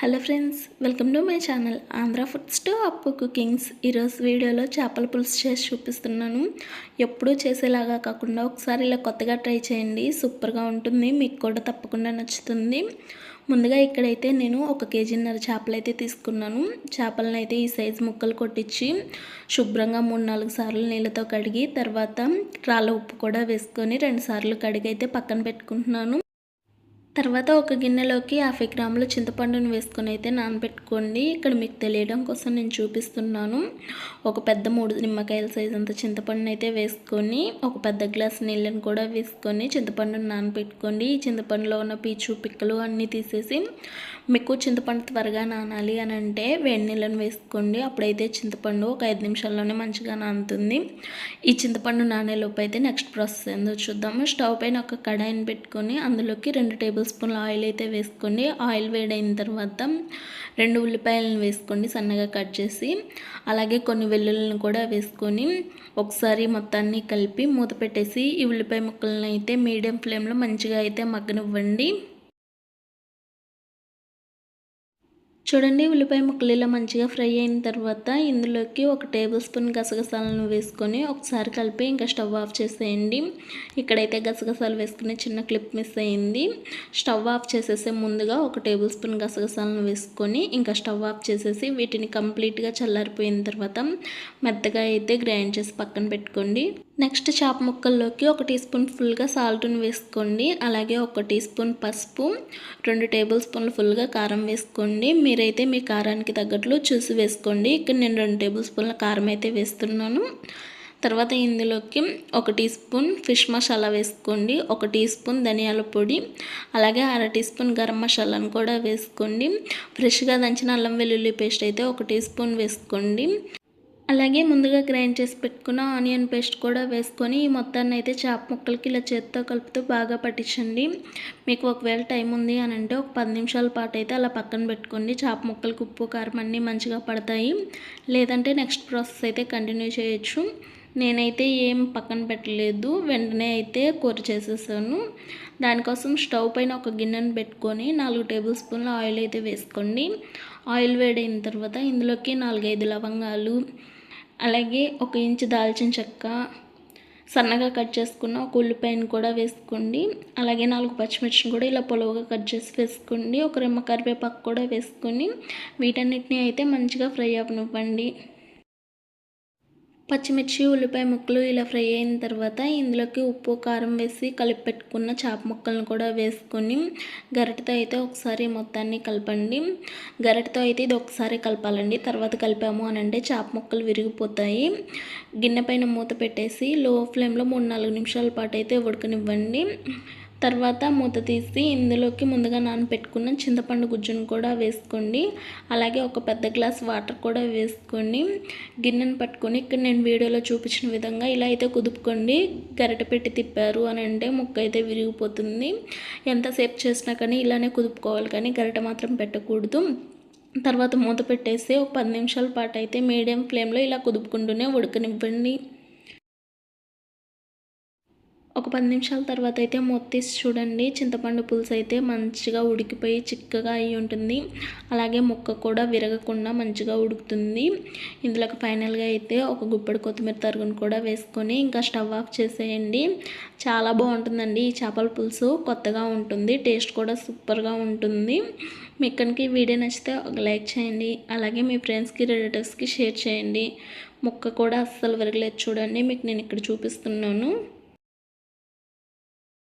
Hello friends welcome to my channel Andhra foods to Appu cookings. ఈరోజు వీడియోలో చేపల పులుసు చేసి చూపిస్తున్నాను. ఎప్పుడూ చేసేలాగా కాకుండా ఒకసారి ఇలా కొత్తగా ట్రై చేయండి. సూపర్గా ఉంటుంది మీకు కూడా తప్పకుండా నచ్చుతుంది. ముందుగా ఇక్కడైతే నేను ఒక కేజీన్నర చేపలు అయితే తీసుకున్నాను. చేపలను అయితే ఈ సైజు ముక్కలు కొట్టించి శుభ్రంగా మూడు నాలుగు సార్లు నీళ్ళతో కడిగి తర్వాత రాళ్ళ ఉప్పు కూడా వేసుకొని రెండు సార్లు కడిగి అయితే పక్కన పెట్టుకుంటున్నాను. తర్వాత ఒక గిన్నెలోకి యాభై గ్రాముల చింతపండును వేసుకొని అయితే నానబెట్టుకోండి. ఇక్కడ మీకు తెలియడం కోసం నేను చూపిస్తున్నాను. ఒక పెద్ద మూడు నిమ్మకాయల సైజ్ అంత చింతపండును అయితే వేసుకొని ఒక పెద్ద గ్లాస్ నీళ్ళను కూడా వేసుకొని చింతపండును నానబెట్టుకోండి. ఈ చింతపండులో ఉన్న పీచు పిక్కలు అన్నీ తీసేసి మీకు చింతపండు త్వరగా నానాలి అని అంటే వేడి నీళ్ళను వేసుకోండి. అప్పుడైతే చింతపండు ఒక ఐదు నిమిషాల్లోనే మంచిగా నానుతుంది. ఈ చింతపండు నానేలోపు అయితే నెక్స్ట్ ప్రాసెస్ ఏందో చూద్దాము. స్టవ్ పైన ఒక కడాయిని పెట్టుకొని అందులోకి రెండు టేబుల్ స్పూన్ల ఆయిల్ అయితే వేసుకోండి. ఆయిల్ వేడైన తర్వాత రెండు ఉల్లిపాయలను వేసుకోండి సన్నగా కట్ చేసి. అలాగే కొన్ని వెల్లుల్లిని కూడా వేసుకొని ఒకసారి మొత్తాన్ని కలిపి మూత పెట్టేసి ఈ ఉల్లిపాయ ముక్కలను అయితే మీడియం ఫ్లేమ్లో మంచిగా అయితే మగ్గనివ్వండి. చూడండి ఉల్లిపాయ ముక్కలు ఇలా మంచిగా ఫ్రై అయిన తర్వాత ఇందులోకి ఒక టేబుల్ స్పూన్ గసగసాలను వేసుకొని ఒకసారి కలిపి ఇంకా స్టవ్ ఆఫ్ చేసేయండి. ఇక్కడైతే గసగసాలు వేసుకునే చిన్న క్లిప్ మిస్ అయింది. స్టవ్ ఆఫ్ చేసేసే ముందుగా ఒక టేబుల్ స్పూన్ గసగసాలను వేసుకొని ఇంకా స్టవ్ ఆఫ్ చేసేసి వీటిని కంప్లీట్గా చల్లారిపోయిన తర్వాత మెత్తగా అయితే గ్రైండ్ చేసి పక్కన పెట్టుకోండి. నెక్స్ట్ చేప ముక్కల్లోకి ఒక టీ స్పూన్ ఫుల్గా సాల్ట్ని వేసుకోండి. అలాగే ఒక టీ స్పూన్ పసుపు రెండు టేబుల్ స్పూన్లు ఫుల్గా కారం వేసుకోండి. మీరైతే మీ కారానికి తగ్గట్లు చూసి వేసుకోండి. ఇక్కడ నేను రెండు టేబుల్ స్పూన్ల కారం అయితే వేస్తున్నాను. తర్వాత ఇందులోకి ఒక టీ స్పూన్ ఫిష్ మసాలా వేసుకోండి. ఒక టీ స్పూన్ ధనియాల పొడి అలాగే అర టీ స్పూన్ గరం మసాలాను కూడా వేసుకోండి. ఫ్రెష్గా దంచిన అల్లం వెల్లుల్లి పేస్ట్ అయితే ఒక టీ స్పూన్ వేసుకోండి. అలాగే ముందుగా గ్రైండ్ చేసి పెట్టుకున్న ఆనియన్ పేస్ట్ కూడా వేసుకొని ఈ మొత్తాన్ని అయితే చేప ముక్కలకి ఇలా చేత్తో కలుపుతూ బాగా పట్టించండి. మీకు ఒకవేళ టైం ఉంది అని అంటే ఒక పది నిమిషాల పాటు అయితే అలా పక్కన పెట్టుకోండి. చేప ముక్కలకి ఉప్పు కారం అన్నీ మంచిగా పడతాయి. లేదంటే నెక్స్ట్ ప్రాసెస్ అయితే కంటిన్యూ చేయొచ్చు. నేనైతే ఏం పక్కన పెట్టలేదు. వెంటనే అయితే కూర చేసేసాను. దానికోసం స్టవ్ పైన ఒక గిన్నెను పెట్టుకొని నాలుగు టేబుల్ స్పూన్ల ఆయిల్ అయితే వేసుకోండి. ఆయిల్ వేడైన తర్వాత ఇందులోకి నాలుగైదు లవంగాలు అలాగే ఒక ఇంచు దాల్చిన చెక్క సన్నగా కట్ చేసుకున్న ఒక ఉల్లిపాయను కూడా వేసుకోండి. అలాగే నాలుగు పచ్చిమిర్చిని కూడా ఇలా పొలవుగా కట్ చేసి వేసుకోండి. ఒక రెమ్మ కరివేపాకు కూడా వేసుకొని వీటన్నిటిని అయితే మంచిగా ఫ్రై అవ్వనివ్వండి. పచ్చిమిర్చి ఉల్లిపాయ ముక్కలు ఇలా ఫ్రై అయిన తర్వాత ఇందులోకి ఉప్పు కారం వేసి కలిపి పెట్టుకున్న చేప ముక్కలను కూడా వేసుకొని గరిటతో అయితే ఒకసారి మొత్తాన్ని కలపండి. గరిటతో అయితే ఇది ఒకసారి కలపాలండి. తర్వాత కలిపాము అని అంటే చేప ముక్కలు విరిగిపోతాయి. గిన్నె పైన మూత పెట్టేసి లో ఫ్లేమ్లో మూడు నాలుగు నిమిషాల పాటు అయితే ఉడకనివ్వండి. తర్వాత మూత తీసి ఇందులోకి ముందుగా నానపెట్టుకున్న చింతపండు గుజ్జును కూడా వేసుకోండి. అలాగే ఒక పెద్ద గ్లాస్ వాటర్ కూడా వేసుకోండి. గిన్నెను పట్టుకొని ఇక్కడ నేను వీడియోలో చూపించిన విధంగా ఇలా అయితే కుదుపుకోండి. గరిట పెట్టి తిప్పారు అని అంటే ముక్క అయితే విరిగిపోతుంది. ఎంతసేపు చేసినా కానీ ఇలానే కుదుపుకోవాలి కానీ గరిట మాత్రం పెట్టకూడదు. తర్వాత మూత పెట్టేసి ఒక పది నిమిషాల పాటు అయితే మీడియం ఫ్లేమ్లో ఇలా కుదుపుకుంటూనే ఉడకనివ్వండి. పది నిమిషాల తర్వాత అయితే మొత్తేసి చూడండి. చింతపండు పులుసు అయితే మంచిగా ఉడికిపోయి చిక్కగా అయి ఉంటుంది. అలాగే ముక్క కూడా విరగకుండా మంచిగా ఉడుకుతుంది. ఇందులోకి ఫైనల్గా అయితే ఒక గుప్పడి కొత్తిమీర తరుగును కూడా వేసుకొని ఇంకా స్టవ్ ఆఫ్ చేసేయండి. చాలా బాగుంటుందండి ఈ చేపల పులుసు. కొత్తగా ఉంటుంది. టేస్ట్ కూడా సూపర్గా ఉంటుంది. మీ ఇక్కడికి వీడియో నచ్చితే ఒక లైక్ చేయండి. అలాగే మీ ఫ్రెండ్స్కి రిలేటివ్స్కి షేర్ చేయండి. ముక్క కూడా అస్సలు విరగలేదు చూడండి. మీకు నేను ఇక్కడ చూపిస్తున్నాను.